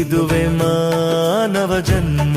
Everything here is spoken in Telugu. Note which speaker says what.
Speaker 1: ಇದುವೆ ಮಾನವ ಜನ್ಮ